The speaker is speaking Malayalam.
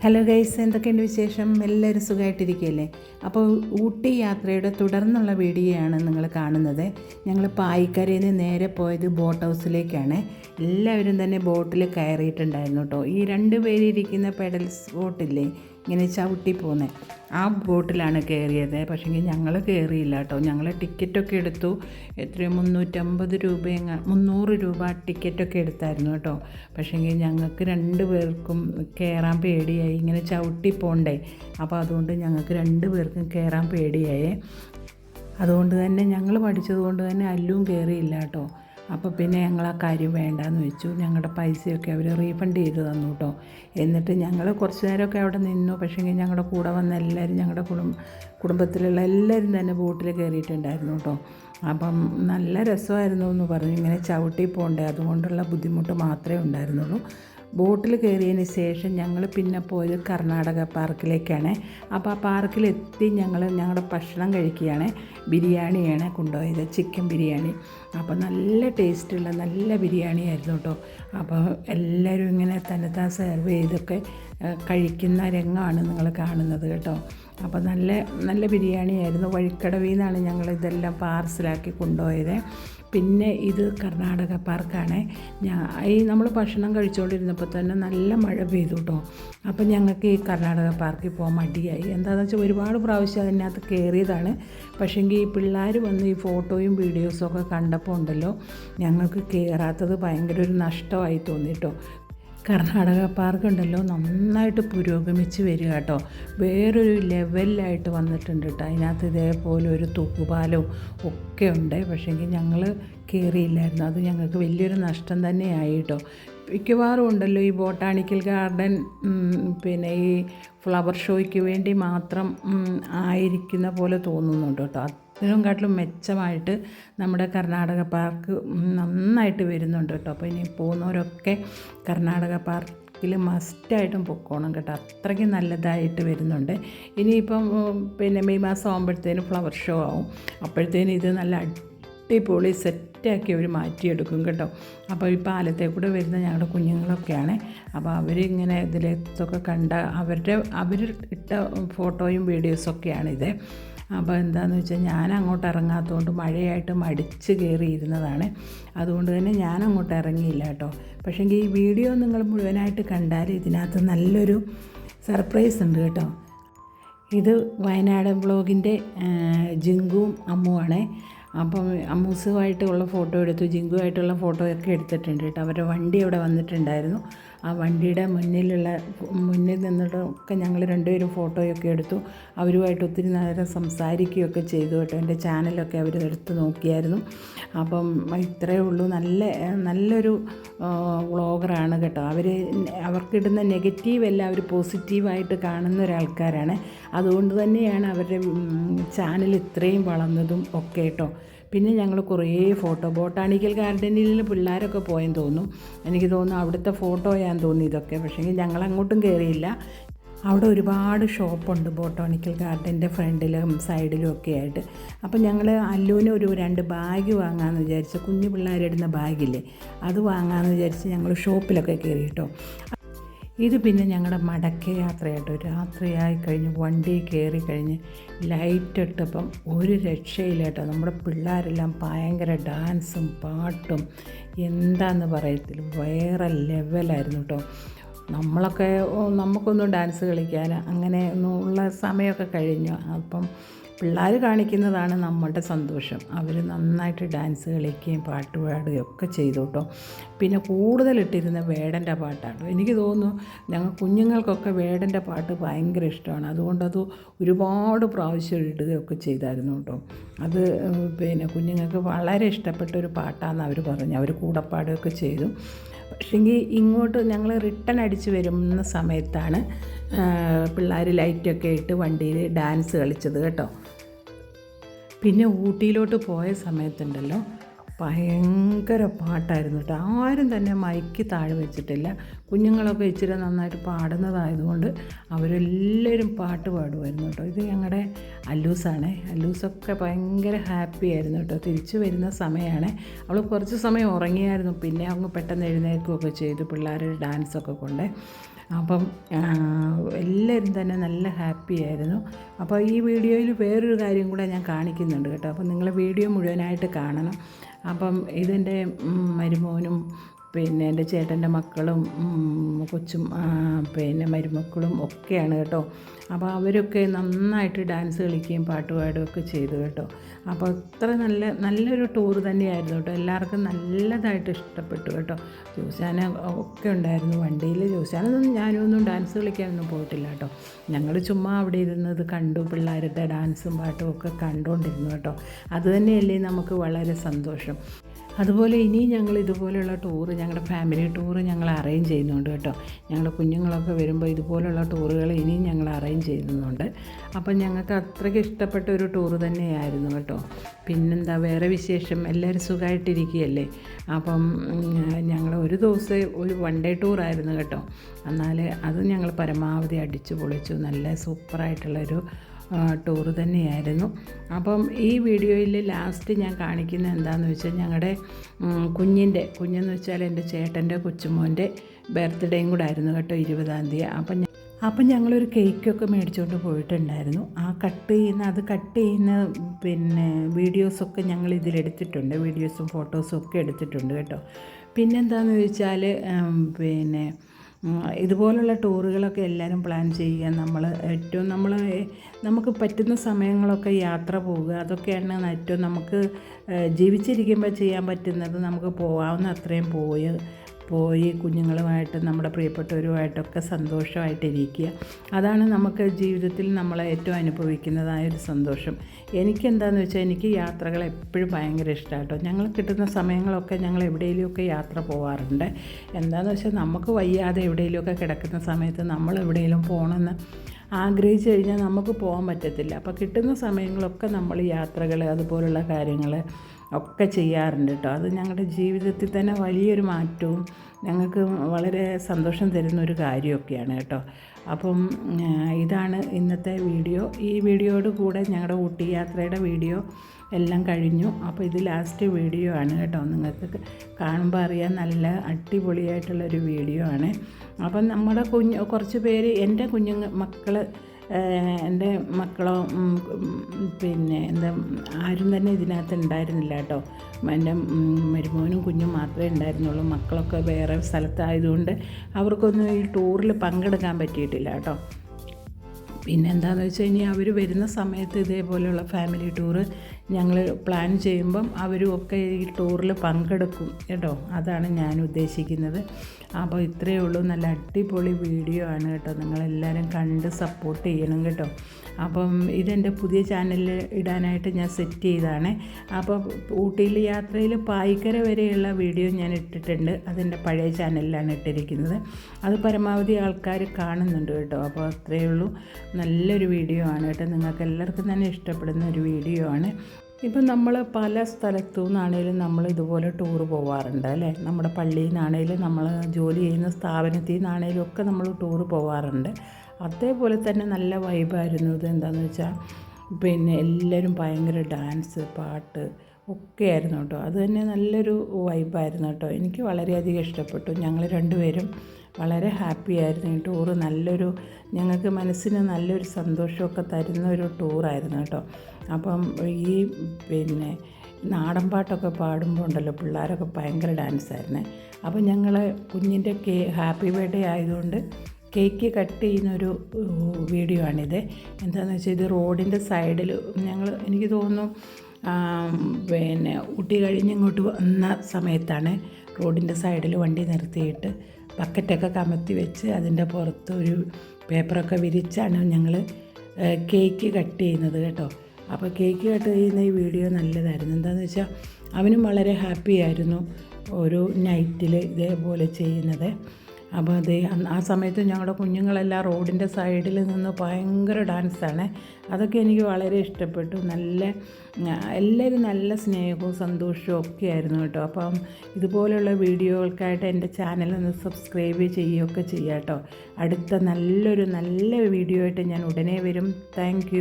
ഹലോ ഗൈസ് എന്തൊക്കെയുണ്ട് വിശേഷം? എല്ലാവരും സുഖമായിട്ടിരിക്കുകയല്ലേ അപ്പോൾ ഊട്ടി യാത്രയുടെ തുടർന്നുള്ള വീഡിയോയാണ് നിങ്ങൾ കാണുന്നത്. ഞങ്ങൾ പായിക്കരയിൽ നിന്ന് നേരെ പോയത് ബോട്ട് ഹൗസിലേക്കാണ്. എല്ലാവരും തന്നെ ബോട്ടിൽ കയറിയിട്ടുണ്ടായിരുന്നു കേട്ടോ. ഈ രണ്ട് പേരിരിക്കുന്ന പെഡൽസ് ബോട്ടില്ലേ ഇങ്ങനെ ചവിട്ടി പോകുന്നത് ആ ബോട്ടിലാണ് കയറിയത്. പക്ഷേങ്കിൽ ഞങ്ങൾ കയറിയില്ല കേട്ടോ. ഞങ്ങൾ ടിക്കറ്റൊക്കെ എടുത്തു. എത്രയോ മുന്നൂറ്റമ്പത് രൂപ മുന്നൂറ് രൂപ ടിക്കറ്റൊക്കെ എടുത്തായിരുന്നു കേട്ടോ. പക്ഷേങ്കിൽ ഞങ്ങൾക്ക് രണ്ട് പേർക്കും കയറാൻ പേടിയായി. ഇങ്ങനെ ചവിട്ടി പോണ്ടേ. അപ്പോൾ അതുകൊണ്ട് ഞങ്ങൾക്ക് രണ്ട് പേർക്കും കയറാൻ പേടിയായേ. അതുകൊണ്ട് തന്നെ ഞങ്ങൾ പഠിച്ചതുകൊണ്ട് തന്നെ അല്ലും കയറിയില്ല കേട്ടോ. അപ്പോൾ പിന്നെ ഞങ്ങൾ ആ കാര്യം വേണ്ടാന്ന് വെച്ചു. ഞങ്ങളുടെ പൈസയൊക്കെ അവർ റീഫണ്ട് ചെയ്ത് തന്നു കേട്ടോ എന്നിട്ട് ഞങ്ങൾ കുറച്ച് നേരമൊക്കെ അവിടെ നിന്നു. പക്ഷേങ്കിൽ ഞങ്ങളുടെ കൂടെ വന്ന എല്ലാവരും ഞങ്ങളുടെ കുടുംബ കുടുംബത്തിലുള്ള എല്ലാവരും തന്നെ ബോട്ടിൽ കയറിയിട്ടുണ്ടായിരുന്നു കേട്ടോ അപ്പം നല്ല രസമായിരുന്നു എന്ന് പറഞ്ഞു. ഇങ്ങനെ ചവിട്ടി പോകണ്ടേ അതുകൊണ്ടുള്ള ബുദ്ധിമുട്ട് മാത്രമേ ഉണ്ടായിരുന്നുള്ളൂ. ബോട്ടിൽ കയറിയതിന് ശേഷം ഞങ്ങൾ പിന്നെ പോയത് കർണാടക പാർക്കിലേക്കാണ്. അപ്പോൾ ആ പാർക്കിലെത്തി ഞങ്ങൾ ഞങ്ങളുടെ ഭക്ഷണം കഴിക്കുകയാണ്. ബിരിയാണിയാണ് കൊണ്ടുപോയത് ചിക്കൻ ബിരിയാണി. അപ്പോൾ നല്ല ടേസ്റ്റുള്ള നല്ല ബിരിയാണി ആയിരുന്നു കേട്ടോ. അപ്പോൾ എല്ലാവരും ഇങ്ങനെ തന്നെത്താൻ സെർവ് ചെയ്തൊക്കെ കഴിക്കുന്ന രംഗമാണ് നിങ്ങൾ കാണുന്നത് കേട്ടോ. അപ്പോൾ നല്ല നല്ല ബിരിയാണി ആയിരുന്നു വഴിക്കടവിൽ നിന്നാണ് ഞങ്ങൾ ഇതെല്ലാം പാർസലാക്കി കൊണ്ടുപോയത്. പിന്നെ ഇത് കർണാടക പാർക്കാണ്. ഞാൻ ഈ നമ്മൾ ഭക്ഷണം കഴിച്ചുകൊണ്ടിരുന്നപ്പോൾ തന്നെ നല്ല മഴ പെയ്തു കേട്ടോ അപ്പം ഞങ്ങൾക്ക് ഈ കർണാടക പാർക്കിൽ പോകാൻ മടിയായി. എന്താണെന്ന് വെച്ചാൽ ഒരുപാട് പ്രാവശ്യം അതിനകത്ത് കയറിയതാണ് പക്ഷേങ്കിൽ ഈ പിള്ളേർ വന്ന് ഈ ഫോട്ടോയും വീഡിയോസും ഒക്കെ കണ്ടപ്പോൾ ഉണ്ടല്ലോ ഞങ്ങൾക്ക് കയറാത്തത് ഭയങ്കര ഒരു നഷ്ടമായി തോന്നി കേട്ടോ കർണാടക പാർക്ക് ഉണ്ടല്ലോ നന്നായിട്ട് പുരോഗമിച്ച് വരിക കേട്ടോ. വേറൊരു ലെവലിലായിട്ട് വന്നിട്ടുണ്ട് കേട്ടോ. അതിനകത്ത് ഇതേപോലെ ഒരു തൂക്കുപാലവും ഒക്കെ ഉണ്ട്. പക്ഷേങ്കിൽ ഞങ്ങൾ കയറിയില്ലായിരുന്നു അത് ഞങ്ങൾക്ക് വലിയൊരു നഷ്ടം തന്നെയായി കേട്ടോ. മിക്കവാറും ഉണ്ടല്ലോ ഈ ബോട്ടാണിക്കൽ ഗാർഡൻ പിന്നെ ഈ ഫ്ലവർ ഷോയ്ക്ക് വേണ്ടി മാത്രം ആയിരിക്കുന്ന പോലെ തോന്നുന്നുണ്ട് കേട്ടോ. അതിനും കാട്ടിലും മെച്ചമായിട്ട് നമ്മുടെ കർണാടക പാർക്ക് നന്നായിട്ട് വരുന്നുണ്ട് കേട്ടോ. അപ്പോൾ ഇനി പോകുന്നവരൊക്കെ കർണാടക പാർക്കിൽ മസ്റ്റായിട്ടും പൊക്കോണം കേട്ടോ. അത്രയ്ക്ക് നല്ലതായിട്ട് വരുന്നുണ്ട്. ഇനിയിപ്പം പിന്നെ മെയ് മാസം ആകുമ്പോഴത്തേനും ഫ്ലവർ ഷോ ആവും. അപ്പോഴത്തേനും ഇത് നല്ല അടിപൊളി സെറ്റാക്കി അവർ മാറ്റിയെടുക്കും കേട്ടോ. അപ്പോൾ ഈ പാലത്തെ കൂടെ വരുന്ന ഞങ്ങളുടെ കുഞ്ഞുങ്ങളൊക്കെയാണ്. അപ്പോൾ അവരിങ്ങനെ ഇതിലൊക്കെ കണ്ട അവരുടെ അവർ ഇട്ട ഫോട്ടോയും വീഡിയോസൊക്കെയാണ് ഇത് അപ്പോൾ എന്താണെന്ന് വെച്ചാൽ ഞാൻ അങ്ങോട്ട് ഇറങ്ങാത്തതുകൊണ്ട് മഴയായിട്ട് മടിച്ച് കയറിയിരുന്നതാണ്. അതുകൊണ്ട് തന്നെ ഞാൻ അങ്ങോട്ട് ഇറങ്ങിയില്ല കേട്ടോ. പക്ഷേങ്കിൽ ഈ വീഡിയോ നിങ്ങൾ മുഴുവനായിട്ട് കണ്ടാൽ ഇതിനകത്ത് നല്ലൊരു സർപ്രൈസ് ഉണ്ട് കേട്ടോ. ഇത് വയനാട് ബ്ലോഗിന്റെ ജിങ്കുവും അമ്മുവാണേ. അപ്പം അമ്മൂസുമായിട്ടുള്ള ഫോട്ടോ എടുത്തു ജിങ്കുമായിട്ടുള്ള ഫോട്ടോ ഒക്കെ എടുത്തിട്ടുണ്ട് കേട്ടോ. അവരുടെ വണ്ടി അവിടെ വന്നിട്ടുണ്ടായിരുന്നു. ആ വണ്ടിയുടെ മുന്നിലുള്ള മുന്നിൽ നിന്നിട്ടൊക്കെ ഞങ്ങൾ രണ്ടുപേരും ഫോട്ടോയൊക്കെ എടുത്തു. അവരുമായിട്ട് ഒത്തിരി നേരം സംസാരിക്കുകയൊക്കെ ചെയ്തു കേട്ടോ. എന്റെ ചാനലൊക്കെ അവർ എടുത്ത് നോക്കിയായിരുന്നു. അപ്പം ഇത്രയേ ഉള്ളൂ. നല്ല നല്ലൊരു വ്ളോഗറാണ് കേട്ടോ. അവർ അവർക്കിടുന്ന നെഗറ്റീവ് എല്ലാം അവർ പോസിറ്റീവായിട്ട് കാണുന്ന ഒരാൾക്കാരാണ്. അതുകൊണ്ട് തന്നെയാണ് അവരുടെ ചാനൽ ഇത്രയും വളർന്നതും ഒക്കെ കേട്ടോ. പിന്നെ ഞങ്ങൾ കുറേ ഫോട്ടോ ബോട്ടാണിക്കൽ ഗാർഡനിൽ പിള്ളേരൊക്കെ പോയെന്ന് തോന്നും എനിക്ക് തോന്നുന്നു അവിടുത്തെ ഫോട്ടോയാന്ന് തോന്നി ഇതൊക്കെ. പക്ഷേ ഞങ്ങൾ അങ്ങോട്ടും കയറിയില്ല അവിടെ ഒരുപാട് ഷോപ്പുണ്ട് ബോട്ടാണിക്കൽ ഗാർഡന്റെ ഫ്രണ്ടിലും സൈഡിലും ഒക്കെ ആയിട്ട്. അപ്പോൾ ഞങ്ങൾ അല്ലുവിന് ഒരു രണ്ട് ബാഗ് വാങ്ങാമെന്ന് വിചാരിച്ചു കുഞ്ഞു പിള്ളേരിടുന്ന ബാഗില്ലേ അത് വാങ്ങാമെന്ന് വിചാരിച്ച് ഞങ്ങൾ ഷോപ്പിലൊക്കെ കയറി കേട്ടോ. ഇത് പിന്നെ ഞങ്ങളുടെ മടക്ക യാത്രയായിട്ട് രാത്രിയായി കഴിഞ്ഞ് വണ്ടി കയറി കഴിഞ്ഞ് ലൈറ്റ് ഇട്ടപ്പം ഒരു രക്ഷയില്ലാട്ടോ. നമ്മുടെ പിള്ളേരെല്ലാം ഭയങ്കര ഡാൻസും പാട്ടും എന്താന്ന് പറയത്തില്ല. വേറെ ലെവലായിരുന്നു കേട്ടോ നമ്മളൊക്കെ നമുക്കൊന്നും ഡാൻസ് കളിക്കാൻ അങ്ങനെ ഒന്നും ഉള്ള സമയമൊക്കെ കഴിഞ്ഞു. അപ്പം പിള്ളേർ കാണിക്കുന്നതാണ് നമ്മളുടെ സന്തോഷം. അവർ നന്നായിട്ട് ഡാൻസ് കളിക്കുകയും പാട്ട് പാടുകയും ഒക്കെ ചെയ്തു കേട്ടോ. പിന്നെ കൂടുതലിട്ടിരുന്ന വേടന്റെ പാട്ടാണ്. എനിക്ക് തോന്നുന്നു ഞങ്ങൾ കുഞ്ഞുങ്ങൾക്കൊക്കെ വേടന്റെ പാട്ട് ഭയങ്കര ഇഷ്ടമാണ്. അതുകൊണ്ടത് ഒരുപാട് പ്രാവശ്യം ഇടുകയൊക്കെ ചെയ്തായിരുന്നു കേട്ടോ. അത് പിന്നെ കുഞ്ഞുങ്ങൾക്ക് വളരെ ഇഷ്ടപ്പെട്ട ഒരു പാട്ടാണെന്ന് അവർ പറഞ്ഞു. അവർ കൂടെ പാടുകയൊക്കെ ചെയ്തു. പക്ഷേങ്കിൽ ഇങ്ങോട്ട് ഞങ്ങൾ റിട്ടേൺ അടിച്ച് വരുന്ന സമയത്താണ് പിള്ളേർ ലൈറ്റൊക്കെ ഇട്ട് വണ്ടിയിൽ ഡാൻസ് കളിച്ചത് കേട്ടോ. പിന്നെ ഊട്ടിയിലോട്ട് പോയ സമയത്തുണ്ടല്ലോ ഭയങ്കര പാട്ടായിരുന്നു കേട്ടോ. ആരും തന്നെ മൈക്ക് താഴെ വെച്ചിട്ടില്ല. കുഞ്ഞുങ്ങളൊക്കെ ഇച്ചിരി നന്നായിട്ട് പാടുന്നതായതുകൊണ്ട് അവരെല്ലാവരും പാട്ട് പാടുമായിരുന്നു കേട്ടോ. ഇത് ഞങ്ങളുടെ അല്ലൂസാണ്. അല്ലൂസൊക്കെ ഭയങ്കര ഹാപ്പി ആയിരുന്നു കേട്ടോ. തിരിച്ചു വരുന്ന സമയമാണ് അവൾ കുറച്ച് സമയം ഉറങ്ങിയായിരുന്നു. പിന്നെ അങ്ങ് പെട്ടെന്ന് എഴുന്നേൽക്കുകയൊക്കെ ചെയ്തു. പിള്ളേരുടെ ഡാൻസൊക്കെ കൊണ്ട്. അപ്പം എല്ലാവരും തന്നെ നല്ല ഹാപ്പി ആയിരുന്നു. അപ്പോൾ ഈ വീഡിയോയിൽ വേറൊരു കാര്യം കൂടെ ഞാൻ കാണിക്കുന്നുണ്ട് കേട്ടോ. അപ്പോൾ നിങ്ങളെ വീഡിയോ മുഴുവനായിട്ട് കാണണം. അപ്പം ഇതെന്റെ മരുമോനും പിന്നെ എന്റെ ചേട്ടന്റെ മക്കളും കൊച്ചും പിന്നെ മരുമക്കളും ഒക്കെയാണ് കേട്ടോ. അപ്പോൾ അവരൊക്കെ നന്നായിട്ട് ഡാൻസ് കളിക്കുകയും പാട്ട് പാടുകയും ഒക്കെ ചെയ്തു കേട്ടോ. അപ്പോൾ അത്ര നല്ല നല്ലൊരു ടൂർ തന്നെയായിരുന്നു കേട്ടോ. എല്ലാവർക്കും നല്ലതായിട്ട് ഇഷ്ടപ്പെട്ടു കേട്ടോ. ജോസാന ഒക്കെ ഉണ്ടായിരുന്നു വണ്ടിയിൽ. ജോസാനൊന്നും ഞാനും ഒന്നും ഡാൻസ് കളിക്കാനൊന്നും പോയിട്ടില്ല കേട്ടോ. ഞങ്ങൾ ചുമ്മാ അവിടെ ഇരുന്നത് കണ്ടു പിള്ളേരുടെ ഡാൻസും പാട്ടും ഒക്കെ കണ്ടുകൊണ്ടിരുന്നു കേട്ടോ. അതുതന്നെയല്ലേ നമുക്ക് വളരെ സന്തോഷം. അതുപോലെ ഇനിയും ഞങ്ങൾ ഇതുപോലെയുള്ള ടൂറ് ഞങ്ങളുടെ ഫാമിലി ടൂറ് ഞങ്ങൾ അറേഞ്ച് ചെയ്യുന്നുണ്ട് കേട്ടോ. ഞങ്ങളുടെ കുഞ്ഞുങ്ങളൊക്കെ വരുമ്പോൾ ഇതുപോലെയുള്ള ടൂറുകൾ ഇനിയും ഞങ്ങൾ അറേഞ്ച് ചെയ്യുന്നുണ്ട്. അപ്പം ഞങ്ങൾക്ക് അത്രയ്ക്ക് ഇഷ്ടപ്പെട്ട ഒരു ടൂറ് തന്നെയായിരുന്നു കേട്ടോ. പിന്നെന്താ വേറെ വിശേഷം? എല്ലാവരും സുഖമായിട്ടിരിക്കുകയല്ലേ അപ്പം ഞങ്ങൾ ഒരു ദിവസം ഒരു വൺ ഡേ ടൂറായിരുന്നു കേട്ടോ. എന്നാൽ അത് ഞങ്ങൾ പരമാവധി അടിച്ചു പൊളിച്ചു നല്ല സൂപ്പറായിട്ടുള്ളൊരു ടൂറ് തന്നെയായിരുന്നു. അപ്പം ഈ വീഡിയോയിൽ ലാസ്റ്റ് ഞാൻ കാണിക്കുന്ന എന്താണെന്ന് വെച്ചാൽ ഞങ്ങളുടെ കുഞ്ഞിന്റെ കുഞ്ഞെന്ന് വെച്ചാൽ എന്റെ ചേട്ടന്റെ കൊച്ചുമോന്റെ ബർത്ത്ഡേയും കൂടെ ആയിരുന്നു കേട്ടോ ഇരുപതാം തീയതി. അപ്പം അപ്പം ഞങ്ങളൊരു കേക്കൊക്കെ മേടിച്ചുകൊണ്ട് പോയിട്ടുണ്ടായിരുന്നു. ആ കട്ട് ചെയ്യുന്ന അത് കട്ട് ചെയ്യുന്ന പിന്നെ വീഡിയോസൊക്കെ ഞങ്ങൾ ഇതിലെടുത്തിട്ടുണ്ട്. വീഡിയോസും ഫോട്ടോസും ഒക്കെ എടുത്തിട്ടുണ്ട് കേട്ടോ. പിന്നെന്താണെന്ന് ചോദിച്ചാൽ പിന്നെ ഇതുപോലുള്ള ടൂറുകളൊക്കെ എല്ലാവരും പ്ലാൻ ചെയ്യുക. നമ്മൾ ഏറ്റവും നമ്മൾ നമുക്ക് പറ്റുന്ന സമയങ്ങളൊക്കെ യാത്ര പോവുക അതൊക്കെയാണ് ഏറ്റവും നമുക്ക് ജീവിച്ചിരിക്കുമ്പോൾ ചെയ്യാൻ പറ്റുന്നത്. നമുക്ക് പോകാവുന്ന അത്രയും പോയി. പോയി കുഞ്ഞുങ്ങളുമായിട്ട് നമ്മുടെ പ്രിയപ്പെട്ടവരുമായിട്ടൊക്കെ സന്തോഷമായിട്ടിരിക്കുക. അതാണ് നമുക്ക് ജീവിതത്തിൽ നമ്മൾ ഏറ്റവും അനുഭവിക്കുന്നതായ ഒരു സന്തോഷം. എനിക്കെന്താണെന്ന് വെച്ചാൽ എനിക്ക് യാത്രകൾ എപ്പോഴും ഭയങ്കര ഇഷ്ടമാണ് കേട്ടോ ഞങ്ങൾ കിട്ടുന്ന സമയങ്ങളൊക്കെ ഞങ്ങൾ എവിടെയെങ്കിലുമൊക്കെ യാത്ര പോകാറുണ്ട് എന്താണെന്ന് വെച്ചാൽ നമുക്ക് വയ്യാതെ എവിടെയെങ്കിലുമൊക്കെ കിടക്കുന്ന സമയത്ത് നമ്മൾ എവിടെയെങ്കിലും പോകണമെന്ന് ആഗ്രഹിച്ചു കഴിഞ്ഞാൽ നമുക്ക് പോകാൻ പറ്റത്തില്ല. അപ്പോൾ കിട്ടുന്ന സമയങ്ങളൊക്കെ നമ്മൾ യാത്രകൾ അതുപോലുള്ള കാര്യങ്ങൾ ഒക്കെ ചെയ്യാറുണ്ട് കേട്ടോ അത് ഞങ്ങളുടെ ജീവിതത്തിൽ തന്നെ വലിയൊരു മാറ്റവും ഞങ്ങൾക്ക് വളരെ സന്തോഷം തരുന്ന ഒരു കാര്യമൊക്കെയാണ് കേട്ടോ അപ്പം ഇതാണ് ഇന്നത്തെ വീഡിയോ. ഈ വീഡിയോയോട് കൂടെ ഞങ്ങളുടെ ഊട്ടി യാത്രയുടെ വീഡിയോ എല്ലാം കഴിഞ്ഞു. അപ്പോൾ ഇത് ലാസ്റ്റ് വീഡിയോ ആണ് കേട്ടോ. നിങ്ങൾക്ക് കാണുമ്പോൾ അറിയാൻ നല്ല അടിപൊളിയായിട്ടുള്ളൊരു വീഡിയോ ആണ്. അപ്പം നമ്മുടെ കുഞ്ഞ് കുറച്ച് പേര് എന്റെ കുഞ്ഞുങ്ങൾ മക്കൾ എന്റെ മക്കളോ പിന്നെ എന്താ ആരും തന്നെ ഇതിനകത്ത് ഉണ്ടായിരുന്നില്ല കേട്ടോ. എന്റെ മരുമോനും കുഞ്ഞും മാത്രമേ ഉണ്ടായിരുന്നുള്ളൂ. മക്കളൊക്കെ വേറെ സ്ഥലത്തായതുകൊണ്ട് അവർക്കൊന്നും ഈ ടൂറിൽ പങ്കെടുക്കാൻ പറ്റിയിട്ടില്ല കേട്ടോ. പിന്നെ എന്താണെന്ന് വെച്ച് കഴിഞ്ഞാൽ അവർ വരുന്ന സമയത്ത് ഇതേപോലെയുള്ള ഫാമിലി ടൂറ് ഞങ്ങൾ പ്ലാൻ ചെയ്യുമ്പം അവരും ഒക്കെ ഈ ടൂറിൽ പങ്കെടുക്കും കേട്ടോ. അതാണ് ഞാൻ ഉദ്ദേശിക്കുന്നത്. അപ്പോൾ ഇത്രയേ ഉള്ളൂ. നല്ല അടിപൊളി വീഡിയോ ആണ് കേട്ടോ. നിങ്ങളെല്ലാവരും കണ്ട് സപ്പോർട്ട് ചെയ്യണം കേട്ടോ. അപ്പം ഇതെന്റെ പുതിയ ചാനലിൽ ഇടാനായിട്ട് ഞാൻ സെറ്റ് ചെയ്തതാണ്. അപ്പോൾ ഊട്ടിയിൽ യാത്രയിൽ പായിക്കര വരെയുള്ള വീഡിയോ ഞാൻ ഇട്ടിട്ടുണ്ട്. അതെന്റെ പഴയ ചാനലിലാണ് ഇട്ടിരിക്കുന്നത്. അത് പരമാവധി ആൾക്കാർ കാണുന്നുണ്ട് കേട്ടോ. അപ്പോൾ അത്രയേ ഉള്ളൂ. നല്ലൊരു വീഡിയോ ആണ് കേട്ടോ. നിങ്ങൾക്ക് എല്ലാവർക്കും തന്നെ ഇഷ്ടപ്പെടുന്ന ഒരു വീഡിയോ ആണ്. ഇപ്പം നമ്മൾ പല സ്ഥലത്തു നിന്നാണേലും നമ്മൾ ഇതുപോലെ ടൂർ പോവാറുണ്ട് അല്ലേ? നമ്മുടെ പള്ളിയിൽ നിന്നാണേലും നമ്മൾ ജോലി ചെയ്യുന്ന സ്ഥാപനത്തിൽ നിന്നാണേലും ഒക്കെ നമ്മൾ ടൂർ പോവാറുണ്ട്. അതേപോലെ തന്നെ നല്ല വൈബായിരുന്നു ഇത് എന്താണെന്ന് വെച്ചാൽ പിന്നെ എല്ലാവരും ഭയങ്കര ഡാൻസ് പാട്ട് ഒക്കെ ആയിരുന്നു കേട്ടോ. അത് തന്നെ നല്ലൊരു വൈബായിരുന്നു കേട്ടോ. എനിക്ക് വളരെയധികം ഇഷ്ടപ്പെട്ടു. ഞങ്ങൾ രണ്ടുപേരും വളരെ ഹാപ്പി ആയിരുന്നു. ഈ ടൂറ് നല്ലൊരു ഞങ്ങൾക്ക് മനസ്സിന് നല്ലൊരു സന്തോഷമൊക്കെ തരുന്ന ഒരു ടൂറായിരുന്നു കേട്ടോ. അപ്പം ഈ പിന്നെ നാടൻ പാട്ടൊക്കെ പാടുമ്പോൾ ഉണ്ടല്ലോ പിള്ളേരൊക്കെ ഭയങ്കര ഡാൻസായിരുന്നേ. അപ്പം ഞങ്ങൾ കുഞ്ഞിന്റെ കേ ഹാപ്പി ബർത്ത്ഡേ ആയതുകൊണ്ട് കേക്ക് കട്ട് ചെയ്യുന്നൊരു വീഡിയോ ആണിത്. എന്താണെന്ന് വെച്ചാൽ ഇത് റോഡിന്റെ സൈഡിൽ ഞങ്ങൾ എനിക്ക് തോന്നുന്നു പിന്നെ ഊട്ടി കഴിഞ്ഞ് ഇങ്ങോട്ട് വന്ന സമയത്താണ് റോഡിന്റെ സൈഡിൽ വണ്ടി നിർത്തിയിട്ട് ബക്കറ്റൊക്കെ കമത്തി വെച്ച് അതിന്റെ പുറത്ത് ഒരു പേപ്പറൊക്കെ വിരിച്ചാണ് ഞങ്ങൾ കേക്ക് കട്ട് ചെയ്യുന്നത് കേട്ടോ. അപ്പോൾ കേക്ക് കട്ട് ചെയ്യുന്ന ഈ വീഡിയോ നല്ലതായിരുന്നു. എന്താണെന്ന് വെച്ചാൽ അവനും വളരെ ഹാപ്പി ആയിരുന്നു ഒരു നൈറ്റിൽ ഇതേപോലെ ചെയ്യുന്നത്. അപ്പോൾ അത് ആ സമയത്ത് ഞങ്ങളുടെ കുഞ്ഞുങ്ങളെല്ലാം റോഡിന്റെ സൈഡിൽ നിന്ന് ഭയങ്കര ഡാൻസാണ്. അതൊക്കെ എനിക്ക് വളരെ ഇഷ്ടപ്പെട്ടു. നല്ല എല്ലാവരും നല്ല സ്നേഹവും സന്തോഷവും ഒക്കെ ആയിരുന്നു കേട്ടോ. അപ്പം ഇതുപോലെയുള്ള വീഡിയോകൾക്കായിട്ട് എന്റെ ചാനൽ ഒന്ന് സബ്സ്ക്രൈബ് ചെയ്യുകയൊക്കെ ചെയ്യാം കേട്ടോ. അടുത്ത നല്ലൊരു നല്ല വീഡിയോ ആയിട്ട് ഞാൻ ഉടനെ വരും. താങ്ക്